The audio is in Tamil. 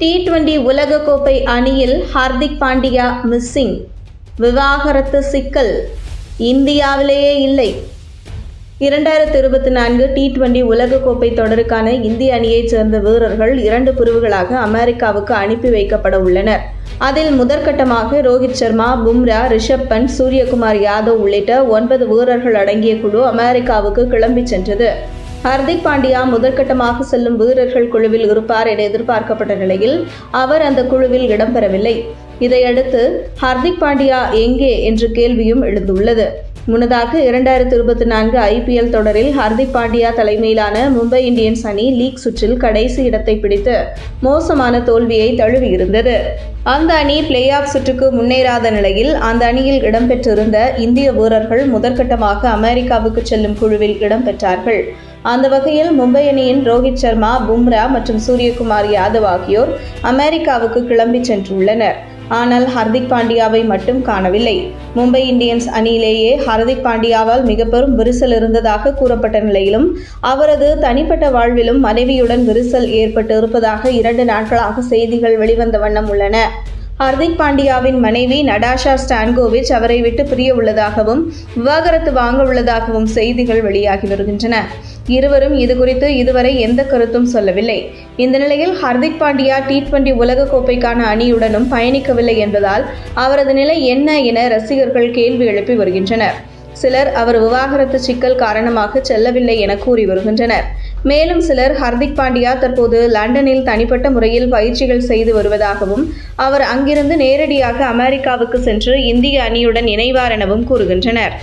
டி டுவெண்டி உலகக்கோப்பை அணியில் ஹார்திக் பாண்டியா மிஸ்ஸிங் விவாகரத்து சிக்கல். இந்தியாவிலேயே இல்லை. இரண்டாயிரத்து இருபத்தி நான்கு டி டுவெண்டி உலகக்கோப்பை தொடருக்கான இந்திய அணியைச் சேர்ந்த வீரர்கள் இரண்டு பிரிவுகளாக அமெரிக்காவுக்கு அனுப்பி வைக்கப்பட உள்ளனர். அதில் முதற்கட்டமாக ரோஹித் சர்மா பும்ரா ரிஷப் பண்ட் சூரியகுமார் யாதவ் உள்ளிட்ட ஒன்பது வீரர்கள் அடங்கிய குழு அமெரிக்காவுக்கு கிளம்பி சென்றது. ஹர்திக் பாண்டியா முதற்கட்டமாக செல்லும் வீரர்கள் குழுவில் இருப்பார் என எதிர்பார்க்கப்பட்ட நிலையில் அவர் அந்த குழுவில் இடம்பெறவில்லை. இதையடுத்து ஹர்திக் பாண்டியா எங்கே என்ற கேள்வியும் எழுந்துள்ளது. முன்னதாக இரண்டாயிரத்தி இருபத்தி நான்கு ஐபிஎல் தொடரில் ஹர்திக் பாண்டியா தலைமையிலான மும்பை இந்தியன்ஸ் அணி லீக் சுற்றில் கடைசி இடத்தை பிடித்து மோசமான தோல்வியை தழுவியிருந்தது. அந்த அணி பிளே ஆஃப் சுற்றுக்கு முன்னேறாத நிலையில் அந்த அணியில் இடம்பெற்றிருந்த இந்திய வீரர்கள் முதற்கட்டமாக அமெரிக்காவுக்கு செல்லும் குழுவில் இடம்பெற்றார்கள். அந்த வகையில் மும்பை அணியின் ரோஹித் சர்மா பும்ரா மற்றும் சூரியகுமார் யாதவ் ஆகியோர் அமெரிக்காவுக்கு கிளம்பி சென்றுள்ளனர். ஆனால் ஹர்திக் பாண்டியாவை மட்டும் காணவில்லை. மும்பை இந்தியன்ஸ் அணியிலேயே ஹர்திக் பாண்டியாவால் மிக பெரும் விரிசல் இருந்ததாக கூறப்பட்ட நிலையிலும் அவரது தனிப்பட்ட வாழ்விலும் மனைவியுடன் விரிசல் ஏற்பட்டு இருப்பதாக இரண்டு நாட்களாக செய்திகள் வெளிவந்த வண்ணம் உள்ளன. ஹர்திக் பாண்டியாவின் மனைவி நடாஷா ஸ்டான்கோவிச் அவரை விட்டு பிரிய உள்ளதாகவும் விவாகரத்து வாங்க உள்ளதாகவும் செய்திகள் வெளியாகி வருகின்றன. இருவரும் இதுகுறித்து இதுவரை எந்த கருத்தும் சொல்லவில்லை. இந்த நிலையில் ஹர்திக் பாண்டியா டி டுவெண்டி உலகக்கோப்பைக்கான அணியுடனும் பயணிக்கவில்லை என்பதால் அவரது நிலை என்ன என ரசிகர்கள் கேள்வி எழுப்பி வருகின்றனர். சிலர் அவர் விவாகரத்து சிக்கல் காரணமாக செல்லவில்லை என கூறி வருகின்றனர். மேலும் சிலர் ஹர்திக் பாண்டியா தற்போது லண்டனில் தனிப்பட்ட முறையில் பயிற்சிகள் செய்து வருவதாகவும் அவர் அங்கிருந்து நேரடியாக அமெரிக்காவுக்கு சென்று இந்திய அணியுடன் இணைவார் எனவும் கூறுகின்றனர்.